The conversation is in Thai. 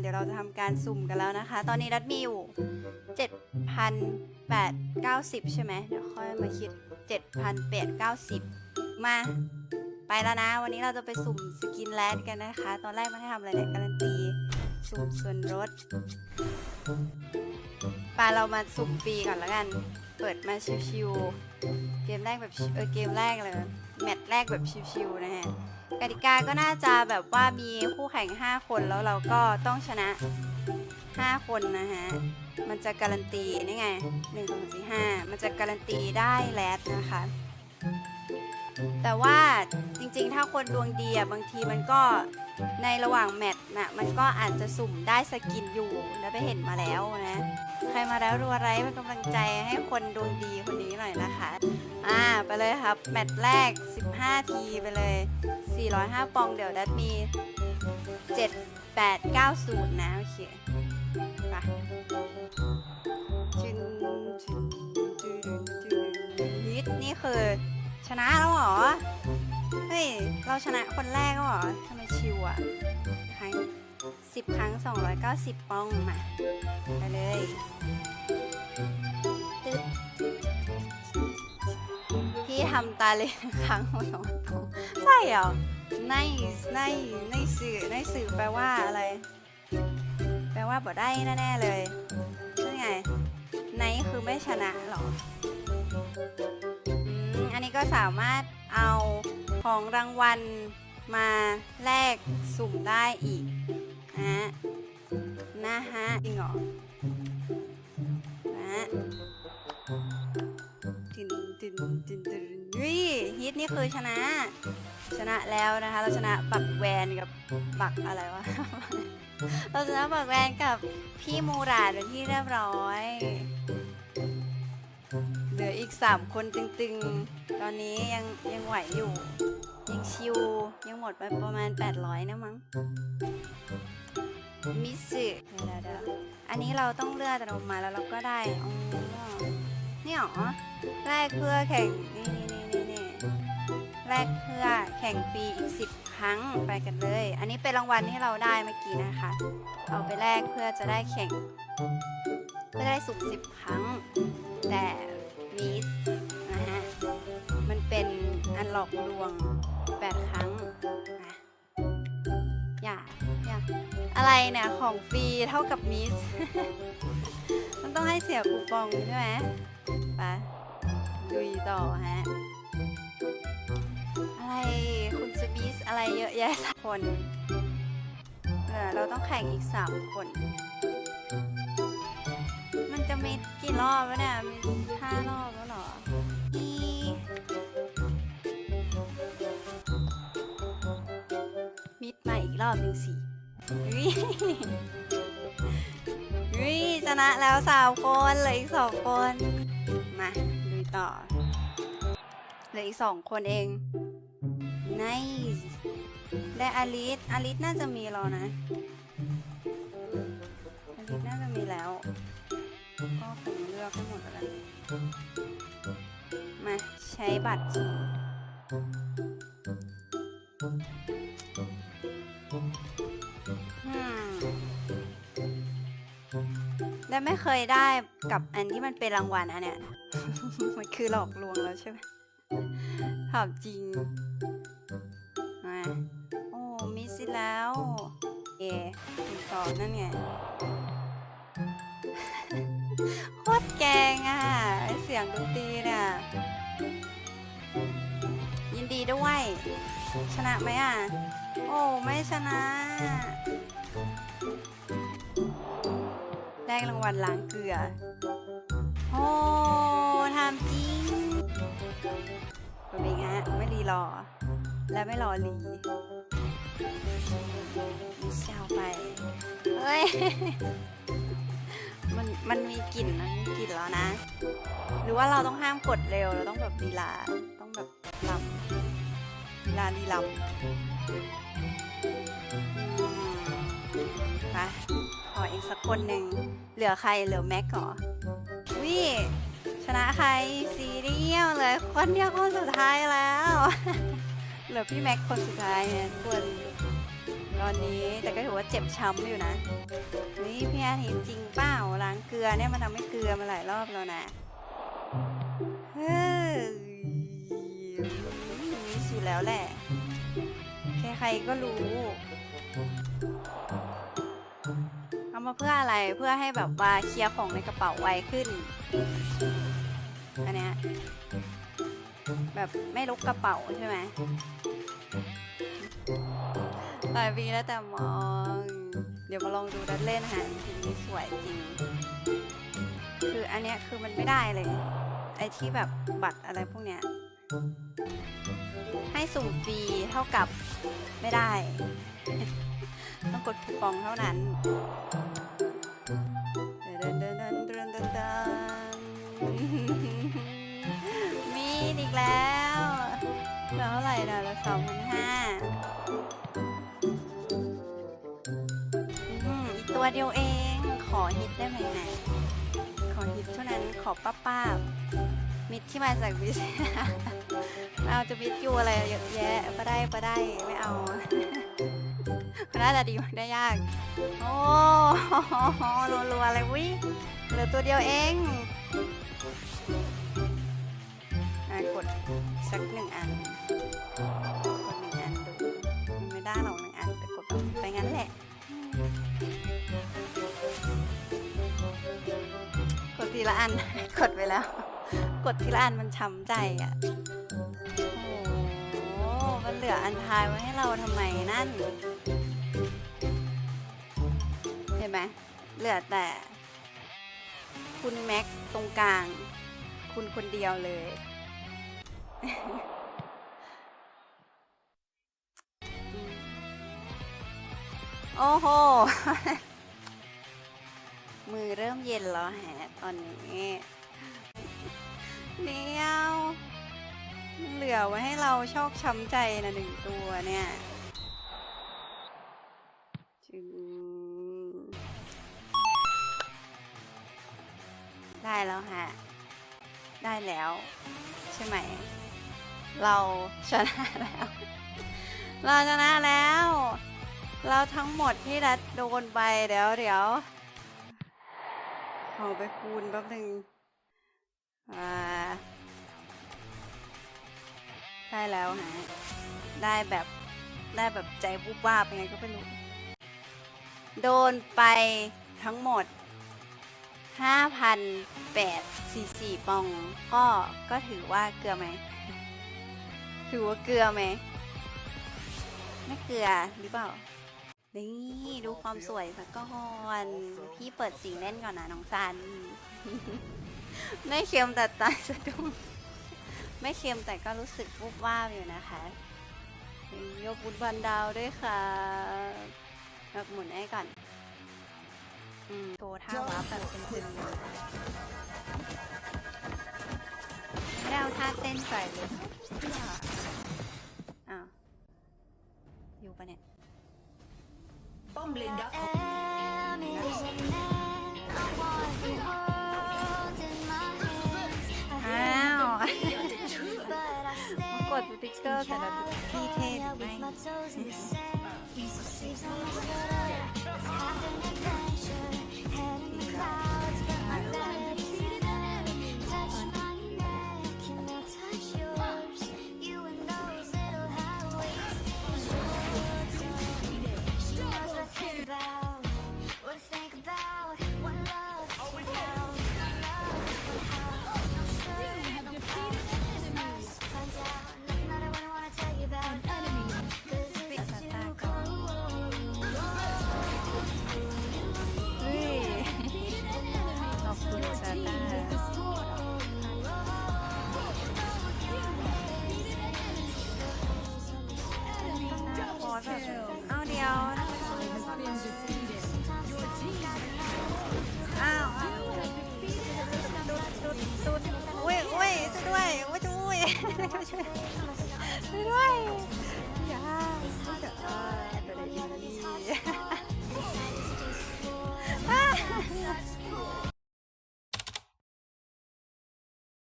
เดี๋ยวเราจะทำการสุ่มกันแล้วนะคะ ตอนนี้รัดมีอยู่7,890 ใช่ไหมเดี๋ยวค่อยมาคิด 7,890 มา ไปแล้วนะ วันนี้เราจะไปสุ่มสกินแลนด์กันนะคะ ตอนแรกมันให้ทำอะไรเนี่ยการันตีสุ่มส่วนลดไปเรามาสุ่มฟรีก่อนแล้วกัน เปิดมาชิวๆเกมแรกแบบเออเกมแรกเลย แมตช์แรกแบบชิวๆนะฮะ กติกาก็น่าจะแบบว่ามีคู่แข่ง 5 คนแล้วเราก็ต้องชนะ 5 คนนะฮะ มันจะการันตีนี่ไง1 2 3 4 5มันจะการันตีได้แรดนะคะ แต่ว่าจริงๆ ถ้าคนดวงดีอะบางทีมันก็ในระหว่างแมตช์น่ะมันก็อาจจะสุ่มได้สกินอยู่แล้วไปเห็นมาแล้วนะ ใครมาแล้วรัวไรเป็นกำลังใจให้คนดวงดีคนนี้หน่อยนะคะ อ่า ไปเลยครับ แมตช์แรก 15 ทีไปเลย 405 ปองเดี๋ยวดัดมี 7 8 9 0 นะ โอเค ไปจินจินจินจินฮิตนี่คือ ชนะแล้วเหรอ เฮ้ย เราชนะคนแรกแล้วเหรอทำไมชิวอะครั้ง10 ครั้ง 290 ปองมา ไปเลย ทำตาเลยครั้งสองปองใช่เหรอในในในสื่อในสื่อแปลว่าอะไร แปลว่าบ่ได้แน่ๆเลยใช่ไงในคือไม่ชนะหรออันนี้ก็สามารถเอาของรางวัลมาแลกสุ่มได้อีกนะนะฮะจริงเหรอ ฮิตนี่คือชนะ ชนะแล้วนะคะ เราชนะบักแวนกับบักอะไรวะ เราชนะบักแวนกับพี่มูราดเป็นที่เรียบร้อย เหลืออีก 3 คนตึงๆ ตอนนี้ยังยังไหวอยู่ ยังชิว ยังหมดไปประมาณ 800 นะมั้ง มิสึเดี๋ยวเดี๋ยวอันนี้เราต้องเลือกออกมาแล้วเราก็ได้อ๋อนี่หรอแรกเพื่อแข่งนี่นี่ แลกเพื่อแข่งฟรีอีก 10 ครั้งไปกันเลย อันนี้เป็นรางวัลที่เราได้เมื่อกี้นะคะ เอาไปแลกเพื่อจะได้แข่ง เพื่อได้สุ่ม10 ครั้ง แต่มีสนะฮะ มันเป็นอันหลอกลวง 8 ครั้งนะอย่าอย่าอะไรเนี่ยของฟรีเท่ากับมิส มันต้องให้เสียคูปองใช่ไหมไปดุยต่อฮะ เยอะแยะคนเออเราต้องแข่งอีกสามคน มันจะมีกี่รอบวะเนี่ย มีห้ารอบแล้วเหรออีมิดมาอีกรอบหนึ่งสิวิวิชนะแล้วสามคนเหลืออีกสองคน มาลุยต่อเหลืออีกสองคนเอง nice ได้อลิสอลิสน่าจะมีแล้วนะอลิสน่าจะมีแล้ว ก็คงเลือกให้หมดแล้วกันมาใช้บัตรและไม่เคยได้กับอันที่มันเป็นรางวัลอันเนี้ย มันคือหลอกลวงแล้วใช่ไหมถามจริง อนั่นไงโคตรแกงอะไอเสียงดนตรีเนี่ยยินดีด้วย ชนะไหมอะ โอ้ไม่ชนะ ได้รางวัลล้างเกลือ โอ้ทำจริงเป็นไงฮะไม่รีรอ และไม่รอรี มิเชลไป เฮ้ย มันมันมีกลิ่นมันมีกลิ่นแล้วนะ หรือว่าเราต้องห้ามกดเร็ว เราต้องแบบลีลา ต้องแบบลำลีลาลีลำอืมไปขออีกสักคนหนึ่ง เหลือใคร เหลือแม็กเหรอวิชนะใครซีเรียลเลย คนเดียวคนสุดท้ายแล้ว ลือพี่แม็กคนสุดท้ายเนี่ยทุกคนตอนนี้แต่ก็ถือว่าเจ็บช้ำอยู่นะนี่พี่อาทิตย์จริงเปล่าล้างเกลือเนี่ยมันทำให้เกลือมาหลายรอบแล้วนะเฮ้ยมีสิแล้วแหละใครๆก็รู้เอามาเพื่ออะไรเพื่อให้แบบว่าเคลียร์ของในกระเป๋าไวขึ้นอันเนี้ยแบบไม่ลุกกระเป๋าใช่ไหม หลายปีแล้วแต่มอง เดี๋ยวมาลองดูดันเล่นฮะทีนี้สวยจริง คืออันเนี้ยคือมันไม่ได้เลย ไอที่แบบบัตรอะไรพวกเนี้ย ให้สุ่มฟรีเท่ากับไม่ได้ ต้องกดคูปองเท่านั้น ตัวเดียวเอง ขอฮิตได้ไหมนะขอฮิตเท่านั้นขอป้าป้าๆมิดที่มาจากวิชเอาจะมิดยูอะไรเยอะแยะปะได้ปะได้ไม่เอามันน่าจะดีได้ยาก โอ้รัวๆเลยวิเหลือตัวเดียวเองกดสักหนึ่งอัน ทีละอัน กดไปแล้ว กดทีละอันมันช้ำใจอะโอ้โหมันเหลืออันท้ายไว้ให้เราทำไมนั่น เห็นไหมเหลือแต่ คุณแม็กตรงกลาง คุณคนเดียวเลย โอ้โห มือเริ่มเย็นแล้วแฮะตอนนี้เดียวเหลือไว้ให้เราชอกช้ำใจนะหนึ่งตัวเนี่ยจึงได้แล้วฮะ ได้แล้ว ใช่ไหม เราชนะแล้ว เราชนะแล้ว เราทั้งหมดที่รัดโดนไปเดี๋ยวเดี๋ยว เอาไปคูณแป๊บหนึงอ่าได้แล้วฮะ ได้แบบได้แบบใจบุบวาบยังไงก็ไม่รู้ โดนไปทั้งหมด 5,844ปอง ก็ก็ถือว่าเกลือไหม ถือว่าเกลือไหม ไม่เกลือหรือเปล่า นี่ดูความสวยสักก่อน พี่เปิดสีเล่นก่อนนะน้องซัน ไม่เค็มแต่ตายสะดุ้งไม่เค็มแต่ก็รู้สึกวุบวาบอยู่นะคะยกบุญบันดาวด้วยค่ะยกหมุนให้ก่อนอืมโชว์ท่าวับแบบเป็นตึงๆเลยไม่ได้เอาท่าเต้นใส่เลย อ้าว but I มากด stay สติ๊กเกอร์แต่ละที่เท่หรือไม่ with my toes in